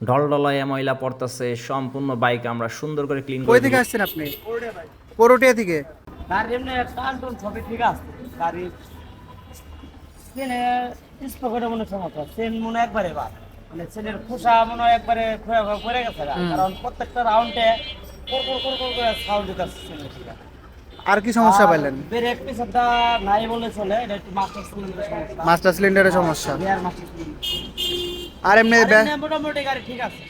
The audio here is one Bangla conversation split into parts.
ঢলঢলাইয়া ময়লা পড়তেছে সম্পূর্ণ বাইক আমরা সুন্দর করে ক্লিন কই করে থেকে আসছেন আপনি? করোটিয়া থেকে গাড়ি এমনি টান টুন সবই ঠিক আছে। গাড়ি চেনে স্পকেটে মনে সমস্যা চেন মনে একবারে বার মানে চেনের খোসা মনে হয় একবারে খোয়া খোয়া পড়ে গেছে কারণ প্রত্যেকটা রাউন্ডে কোর কোর কোর কোর করে সাউন্ড দিতে আসছে চেনের। আর কি সমস্যা পাইলেন? ব্রেক পিছনটা নাই বলে চলে এটা একটু মাস্টার সিলিন্ডারের সমস্যা। মাস্টার সিলিন্ডারের সমস্যা। আর এমনি মোটামুটি গাড়ি ঠিক আছে।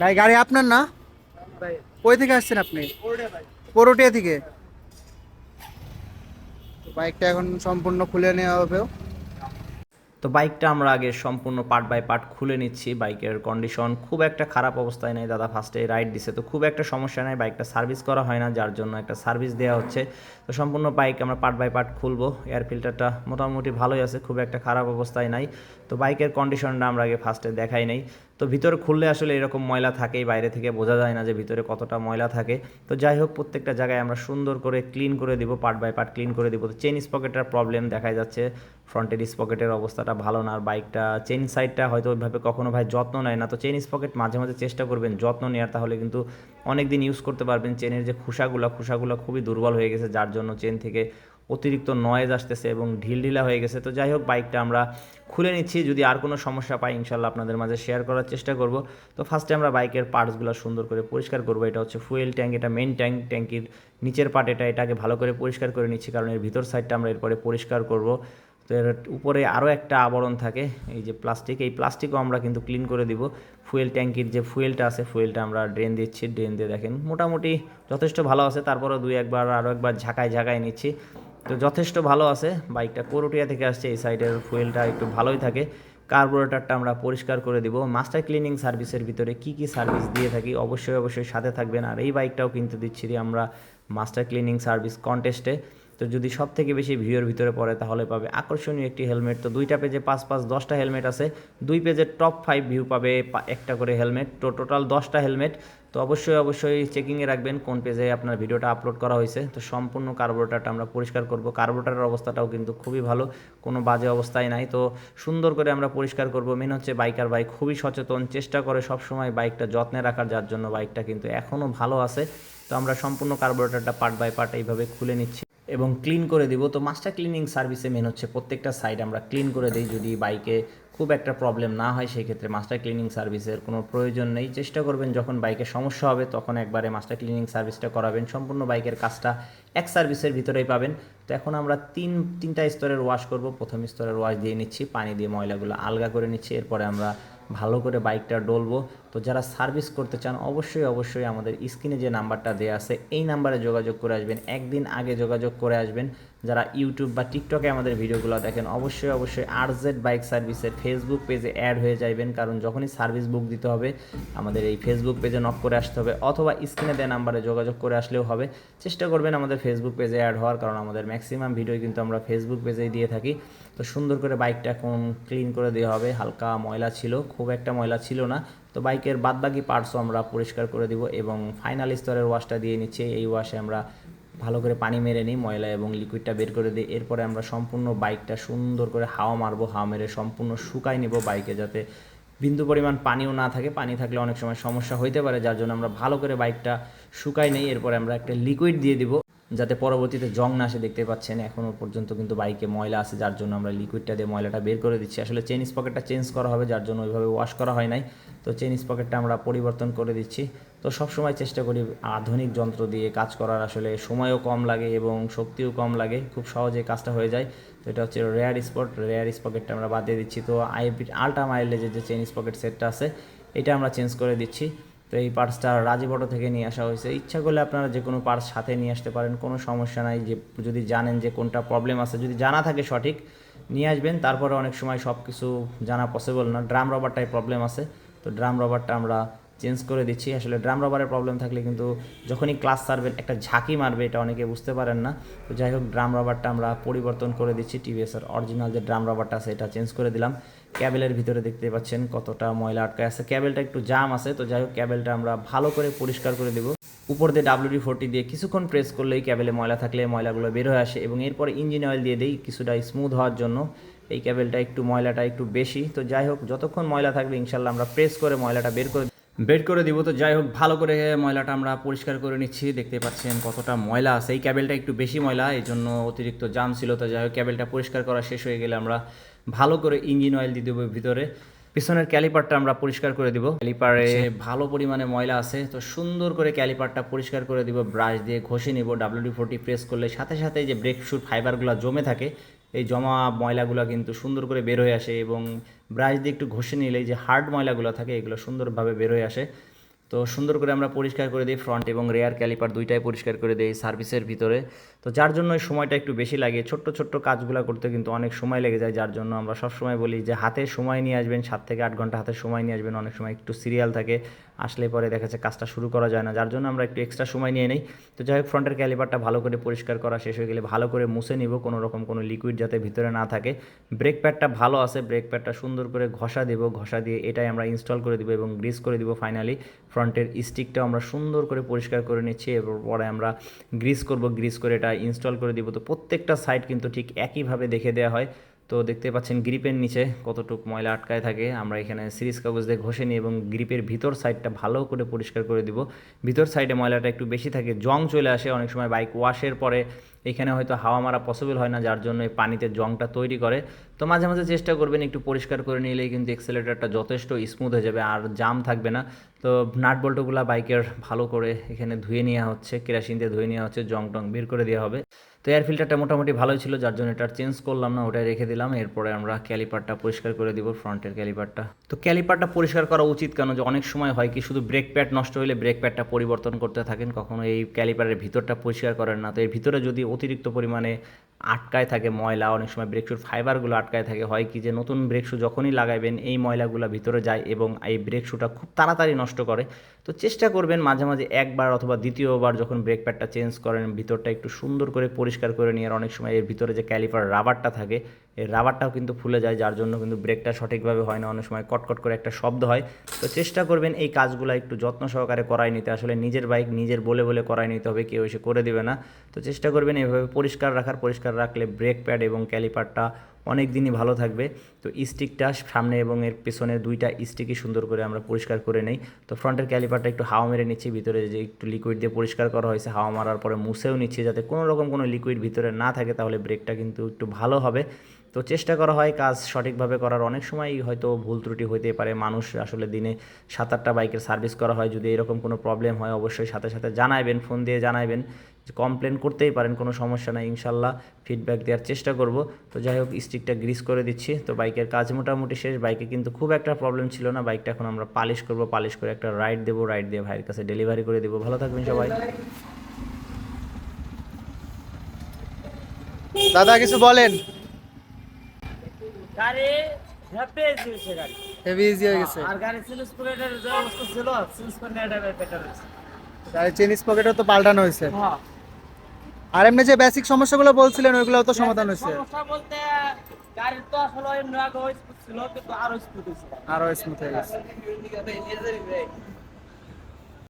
ভাই গাড়ি আপনার না? কই থেকে আসছেন আপনি? পরোটিয়া থেকে? বাইকটা এখন সম্পূর্ণ খুলে নেওয়া হবে। তো বাইকটা আমরা আগে সম্পূর্ণ পার্ট বাই পার্ট খুলে নিচ্ছি। বাইকের কন্ডিশন খুব একটা খারাপ অবস্থায় নেই। দাদা ফার্স্টে রাইড দিছে। তো খুব একটা সমস্যা নেই। বাইকটা সার্ভিস করা হয় না, যার জন্য একটা সার্ভিস দেওয়া হচ্ছে। তো সম্পূর্ণ বাইক আমরা পার্ট বাই পার্ট খুলবো। এয়ার ফিল্টারটা মোটামুটি ভালোই আছে। খুব একটা খারাপ অবস্থায় নাই। তো বাইকের কন্ডিশনটা আমরা আগে ফার্স্টে দেখাই নাই। তো ভিতরে খুললে আসলে এরকম ময়লা থাকেই, বাইরে থেকে বোঝা যায় না যে ভিতরে কতটা ময়লা থাকে। তো যাই হোক, প্রত্যেকটা জায়গায় আমরা সুন্দর করে ক্লিন করে দিব পার্ট বাই পার্ট ক্লিন করে দিব। তো চেন স্পকেটের প্রবলেম দেখা যাচ্ছে ফ্রন্টের স্পকেটের অবস্থাটা ভালো না, আর বাইকটা চেন সাইডটা হয়তো ওইভাবে কখনো ভাই যত্ন নেয় না। তো চেন স্পকেট মাঝে মাঝে চেষ্টা করবেন যত্ন নেওয়ার তাহলে কিন্তু অনেক দিন ইউজ করতে পারবেন। চেনের যে খুসাগুলো খুসাগুলো খুবই দুর্বল হয়ে গেছে, যার জন্য চেন থেকে অতিরিক্ত নয়েজ আসতেছে এবং ঢিলঢিলা হয়ে গেছে। তো যাই হোক বাইকটা আমরা খুলে নিচ্ছি। যদি আর কোনো সমস্যা পাই ইনশাল্লাহ আপনাদের মাঝে শেয়ার করার চেষ্টা করব। তো ফার্স্টে আমরা বাইকের পার্টসগুলো সুন্দর করে পরিষ্কার করব। এটা হচ্ছে ফুয়েল ট্যাঙ্ক এটা মেন ট্যাঙ্ক ট্যাঙ্কির নিচের পার্ট এটা এটাকে ভালো করে পরিষ্কার করে নিচ্ছি কারণ এর ভিতর সাইডটা আমরা এরপরে পরিষ্কার করব। তো এর উপরে আরও একটা আবরণ থাকে, এই যে প্লাস্টিক এই প্লাস্টিকও আমরা কিন্তু ক্লিন করে দিব। ফুয়েল ট্যাঙ্কির যে ফুয়েলটা আছে ফুয়েলটা আমরা ড্রেন দিচ্ছি। ড্রেন দিয়ে দেখেন, মোটামুটি যথেষ্ট ভালো আছে। তারপরেও দুই একবার আরও একবার ঝাঁকায় ঝাঁকায় নিচ্ছি। তো যথেষ্ট ভালো আছে। বাইকটা কোরটিয়া থেকে আসছে, এই সাইডের ফুয়েলটা একটু ভালোই থাকে। কার্বোরেটারটা আমরা পরিষ্কার করে দিব। মাস্টার ক্লিনিং সার্ভিসের ভিতরে কি কি সার্ভিস দিয়ে থাকি অবশ্যই অবশ্যই সাথে থাকবেন। আর এই বাইকটাও কিন্তু দিচ্ছি আমরা মাস্টার ক্লিনিং সার্ভিস কন্টেস্টে তো যদি সব থেকে বেশি ভিউয়ের ভিতরে পড়ে তাহলে পাবে আকর্ষণীয় একটি হেলমেট তো দুইটা পেজে পাঁচ পাঁচ দশটা হেলমেট আছে। দুই পেজের টপ ফাইভ ভিউ পাবে একটা করে হেলমেট তো টোটাল দশটা হেলমেট তো অবশ্যই অবশ্যই চেকিংয়ে রাখবেন কোন পেজে আপনার ভিডিওটা আপলোড করা হয়েছে। তো সম্পূর্ণ কার্বোরেটারটা আমরা পরিষ্কার করব। কার্বোরেটারের অবস্থাটাও কিন্তু খুবই ভালো, কোনো বাজে অবস্থায় নাই। তো সুন্দর করে আমরা পরিষ্কার করব। মেন হচ্ছে বাইকার বাইক খুবই সচেতন, চেষ্টা করে সবসময় বাইকটা যত্নে রাখার যার জন্য বাইকটা কিন্তু এখনও ভালো আছে। তো আমরা সম্পূর্ণ কার্বোরেটারটা পার্ট বাই পার্ট এইভাবে খুলে নিচ্ছি এবং ক্লিন করে দিব। তো মাস্টার ক্লিনিং সার্ভিসে মেন হচ্ছে প্রত্যেকটা সাইড আমরা ক্লিন করে দিই। যদি বাইকে খুব একটা প্রবলেম না হয় সেই ক্ষেত্রে মাস্টার ক্লিনিং সার্ভিসের কোনো প্রয়োজন নেই। চেষ্টা করবেন যখন বাইকের সমস্যা হবে, তখন একবারে মাস্টার ক্লিনিং সার্ভিসটা করাবেন। সম্পূর্ণ বাইকের কাজটা এক সার্ভিসের ভিতরেই পাবেন। তো এখন আমরা তিন, তিনটা স্তরের ওয়াশ করব। প্রথম স্তরের ওয়াশ দিয়ে নিচ্ছি, পানি দিয়ে ময়লাগুলো আলগা করে নিচ্ছি। এরপরে আমরা ভালো করে বাইকটা ডলবো। তো যারা সার্ভিস করতে চান, অবশ্যই অবশ্যই আমাদের স্ক্রিনে যে নাম্বারটা দেওয়া আছে, এই নাম্বারে যোগাযোগ করে আসবেন। একদিন আগে যোগাযোগ করে আসবেন। যারা ইউটিউব বা টিকটকে আমাদের ভিডিওগুলো দেখেন, অবশ্যই অবশ্যই আরজেড বাইক সার্ভিসের ফেসবুক পেজে অ্যাড হয়ে যাবেন কারণ যখনই সার্ভিস বুক দিতে হবে, আমাদের এই ফেসবুক পেজে নক করে আসতে হবে অথবা স্ক্রিনে দেওয়া নাম্বারে যোগাযোগ করে আসলেও হবে। চেষ্টা করবেন আমাদের ফেসবুক পেজে অ্যাড হওয়ার, কারণ আমাদের ম্যাক্সিমাম ভিডিও কিন্তু আমরা ফেসবুক পেজেই দিয়ে থাকি। তো সুন্দর করে বাইকটা এখন ক্লিন করে দেওয়া হবে। হালকা ময়লা ছিল, খুব একটা ময়লা ছিল না। তো বাইকের বাদবাকি পার্টসও আমরা পরিষ্কার করে দিব এবং ফাইনাল স্তরের ওয়াশটা দিয়ে নিচ্ছি। এই ওয়াশে আমরা ভালো করে পানি মেরে নিই, ময়লা এবং লিকুইডটা বের করে দিই। এরপরে আমরা সম্পূর্ণ বাইকটা সুন্দর করে হাওয়া মারবো, হাওয়া মেরে সম্পূর্ণ শুকাই নেব বাইকে যাতে বিন্দু পরিমাণ পানিও না থাকে। পানি থাকলে অনেক সময় সমস্যা হইতে পারে, যার জন্য আমরা ভালো করে বাইকটা শুকাই নেই। এরপরে আমরা একটা লিকুইড দিয়ে দিব। যাতে পরবর্তীতে জং না আসে, দেখতে পাচ্ছেন এখনও পর্যন্ত কিন্তু বাইকে ময়লা আছে, যার জন্য আমরা লিকুইডটা দিয়ে ময়লাটা বের করে দিচ্ছি। আসলে চেন স্পকেটটা চেঞ্জ করা হবে, যার জন্য ওইভাবে ওয়াশ করা হয় নাই। তো চেন স্পকেটটা আমরা পরিবর্তন করে দিচ্ছি। তো সবসময় চেষ্টা করি আধুনিক যন্ত্র দিয়ে কাজ করার, আসলে সময়ও কম লাগে এবং শক্তিও কম লাগে, খুব সহজে কাজটা হয়ে যায়। তো এটা হচ্ছে রেয়ার স্পট রেয়ার স্পকেটটা আমরা বাদ দিয়ে দিচ্ছি। তো আইপি আল্ট্রা মাইলেজের যে চেন স্পকেট সেটটা আছে, এটা আমরা চেঞ্জ করে দিচ্ছি। তো এই পার্টসটা রাজীব থেকে নিয়ে আসা হয়েছে। ইচ্ছা করলে আপনারা যে কোনো পার্টস সাথে নিয়ে আসতে পারেন, কোনো সমস্যা নাই। যে যদি জানেন যে কোনটা প্রবলেম আছে, যদি জানা থাকে সঠিক, নিয়ে আসবেন। তারপরে অনেক সময় সব কিছু জানা পসিবল না। ড্রাম রবারটাই প্রবলেম আছে। তো ড্রাম রবারটা আমরা চেঞ্জ করে দিচ্ছি। আসলে ড্রাম রবারের প্রবলেম থাকলে কিন্তু যখনই ক্লাস সারবেন একটা ঝাঁকি মারবে, এটা অনেকে বুঝতে পারেন না। তো যাই হোক ড্রাম রবারটা আমরা পরিবর্তন করে দিচ্ছি। টিভিএসের অরিজিনাল যে ড্রাম রবারটা আছে, এটা চেঞ্জ করে দিলাম। ক্যাবেলের ভিতরে দেখতে পাচ্ছেন কতটা ময়লা আটকায় আছে। ক্যাবেলটা একটু জাম আছে, তো যাই হোক, ক্যাবেলটা আমরা ভালো করে পরিষ্কার করে দেবো। উপর দিয়ে ডাব্লিউডি ফোরটি দিয়ে কিছুক্ষণ প্রেস করলেই ক্যাবেলে ময়লা থাকলে ময়লাগুলো বের হয়ে আসে এবং এরপরে ইঞ্জিন অয়েল দিয়ে দিই কিছুটা স্মুথ হওয়ার জন্য। এই ক্যাবেলটা একটু ময়লাটা একটু বেশি, তো যাই হোক, যতক্ষণ ময়লা থাকবে ইনশাল্লাহ আমরা প্রেস করে ময়লাটা বের করে বের করে দিব। তো যাই হোক, ভালো করে ময়লাটা আমরা পরিষ্কার করে নিচ্ছি। দেখতে পাচ্ছেন কতটা ময়লা আছে। এই ক্যাবেলটা একটু বেশি ময়লা এই জন্য অতিরিক্ত জাম ছিল, তো যাই হোক, ক্যাবেলটা পরিষ্কার করা শেষ হয়ে গেলে আমরা ভালো করে ইঞ্জিন অয়েল দিয়ে দেবো ভিতরে। পিছনের ক্যালিপারটা আমরা পরিষ্কার করে দিব। ক্যালিপারে ভালো পরিমাণে ময়লা আছে তো সুন্দর করে ক্যালিপারটা পরিষ্কার করে দিব ব্রাশ দিয়ে ঘষে নিব ডাব্লিউডি ফোরটি প্রেস করলে সাথে সাথে যে ব্রেক শুট ফাইবারগুলো জমে থাকে এই জমা ময়লাগুলো কিন্তু সুন্দর করে বের হয়ে আসে এবং ব্রাশ দিয়ে একটু ঘষে নিলে যে হার্ড ময়লাগুলো থাকে এগুলো সুন্দরভাবে বের হয়ে আসে। তো সুন্দর করে আমরা পরিষ্কার করে দিই ফ্রন্ট এবং রেয়ার ক্যালিপার দুইটাই পরিষ্কার করে দিই সার্ভিসের ভিতরে। তো যার জন্য সময়টা একটু বেশি লাগে। ছোট্ট ছোট্ট কাজগুলো করতে কিন্তু অনেক সময় লেগে যায়। যার জন্য আমরা সবসময় বলি যে, হাতে সময় নিয়ে আসবেন, সাত থেকে আট ঘণ্টা হাতে সময় নিয়ে আসবেন। অনেক সময় একটু সিরিয়াল থাকে। আসলে পরে দেখা যাচ্ছে কাজটা শুরু করা যায় না। যার জন্য আমরা একটু এক্সট্রা সময় নিয়ে নিই। তো যাই হোক ফ্রন্টের ক্যালিপারটা ভালো করে পরিষ্কার করা শেষ হয়ে গেলে ভালো করে মুছে নিব। কোনো রকম কোনো লিকুইড যাতে ভিতরে না থাকে। ব্রেক প্যাডটা ভালো আছে। ব্রেক প্যাডটা সুন্দর করে ঘষা দেব। ঘষা দিয়ে এটাই আমরা ইনস্টল করে দেবো এবং গ্রিস করে দিব ফাইনালি ফ্রন্টের স্টিকটাও আমরা সুন্দর করে পরিষ্কার করে নিচ্ছি। এরপরে আমরা গ্রিস করব। গ্রিস করে এটা ইনস্টল করে দিব। তো প্রত্যেকটা সাইড কিন্তু ঠিক একইভাবে দেখে দেওয়া হয়। তো দেখতে পাচ্ছেন গ্রিপের নিচে কতটুক ময়লা আটকায় থাকে। আমরা এখানে সিরিজ কাগজ দিয়ে ঘষে নিই এবং গ্রিপের ভিতর সাইডটা ভালো করে পরিষ্কার করে দিব। ভিতর সাইডে ময়লাটা একটু বেশি থাকে, জং চলে আসে অনেক সময় বাইক ওয়াশের পরে। এখানে হয়তো হাওয়া মারা পসিবল হয় না, যার জন্য এই পানিতে জংটা তৈরি করে। তো মাঝে মাঝে চেষ্টা করবেন একটু পরিষ্কার করে নিলেই কিন্তু এক্সেলেটারটা যথেষ্ট স্মুথ হয়ে যাবে, আর জাম থাকবে না। তো নাট বল্টুগুলা বাইকের ভালো করে এখানে ধুয়ে নেওয়া হচ্ছে, কেরাসিন দিয়ে ধুয়ে নেওয়া হচ্ছে, জং টং বের করে দেওয়া হবে। তো এয়ার ফিল্টারটা মোটামুটি ভালোই ছিল, যার জন্য এটা চেঞ্জ করলাম না, ওটাই রেখে দিলাম। এরপরে আমরা ক্যালিপারটা পরিষ্কার করে দিব ফ্রন্টের ক্যালিপারটা তো ক্যালিপারটা পরিষ্কার করা উচিত কেন? যে অনেক সময় হয় কি, শুধু ব্রেক প্যাড নষ্ট হলে ব্রেক প্যাডটা পরিবর্তন করতে থাকেন, কখনো এই ক্যালিপারের ভিতরটা পরিষ্কার করেন না। তো এর ভিতরে যদি অতিরিক্ত পরিমাণে আটকায় থাকে ময়লা, অনেক সময় ব্রেকশুর ফাইবারগুলো আটকায় থাকে। হয় কি যে নতুন ব্রেকশু যখনই লাগাবেন এই ময়লাগুলো ভিতরে যায় এবং এই ব্রেকশুটা খুব তাড়াতাড়ি নষ্ট করে। তো চেষ্টা করবেন মাঝে মাঝে একবার অথবা দ্বিতীয়বার যখন ব্রেক প্যাডটা চেঞ্জ করেন, ভিতরটা একটু সুন্দর করে পরিষ্কার করে নিয়ে অনেক সময় এর ভিতরে যে ক্যালিপার রাবারটা থাকে এই রাবারটাও কিন্তু ফুলে যায়, যার জন্য কিন্তু ব্রেকটা সঠিকভাবে হয় না। অনেক সময় কটকট করে একটা শব্দ হয়। তো চেষ্টা করবেন এই কাজগুলো একটু যত্ন সহকারে করাই নিতে। আসলে নিজের বাইক নিজের বলে বলে করাই নিতে হবে, কেউ এসে করে দেবে না। তো চেষ্টা করবেন এভাবে পরিষ্কার রাখার। পরিষ্কার রাখলে ব্রেক প্যাড এবং ক্যালিপারটা অনেক দিনই ভালো থাকবে। তো স্টিকটা সামনে এবং এর পেছনে দুইটা স্টিকই সুন্দর করে আমরা পরিষ্কার করে নেই। তো ফ্রন্টের ক্যালিপারটা একটু হাওয়া মেরে নিচ্ছি, ভিতরে যে একটু লিকুইড দিয়ে পরিষ্কার করা হয়েছে, হাওয়া মারার পরে মুছেও নিচ্ছি যাতে কোনো রকম কোনো লিকুইড ভিতরে না থাকে, তাহলে ব্রেকটা কিন্তু একটু ভালো হবে। তো চেষ্টা করা হয়, কাজ সঠিকভাবে করার অনেক সময় হয়তো ভুল ত্রুটি হইতে পারে। মানুষ আসলে দিনে সাত আটটা বাইকের সার্ভিস করা হয়, যদি এরকম কোনো প্রবলেম হয়, অবশ্যই সাথে সাথে জানাইবেন ফোন দিয়ে জানাইবেন। কমপ্লেন করতেই পারেন কোনো সমস্যা নাই ইনশাল্লাহ ফিডব্যাক দেওয়ার চেষ্টা করব। তো যাই হোক স্টিকটা গ্রিস করে দিচ্ছি। তো বাইকের কাজ মোটামুটি শেষ। বাইকে কিন্তু খুব একটা প্রবলেম ছিল না। বাইকটা এখন আমরা পালিশ করব পালিশ করে একটা রাইড দেবো রাইড দিয়ে ভাইয়ের কাছে ডেলিভারি করে দেবো। ভালো থাকবেন সবাই। দাদা কিছু বলেন। গাড়ি হেভি ইজি হয়ে গেছে। আর গাড়ি সিলিস পকেটের যে অবস্থা ছিল সিলিস করে বেটার হয়েছে। গাড়ির চেনিস পকেটও তো পাল্টানো হয়েছে। হ্যাঁ। আর এমনি যে বেসিক সমস্যাগুলো বলছিলেন ওইগুলো তো সমাধান হয়েছে। সমস্যা বলতে গাড়ির তো আসলে এমনি আগে স্পিড ছিল কিন্তু আরও স্পিড হয়েছে। আরও স্মুথ হয়ে গেছে।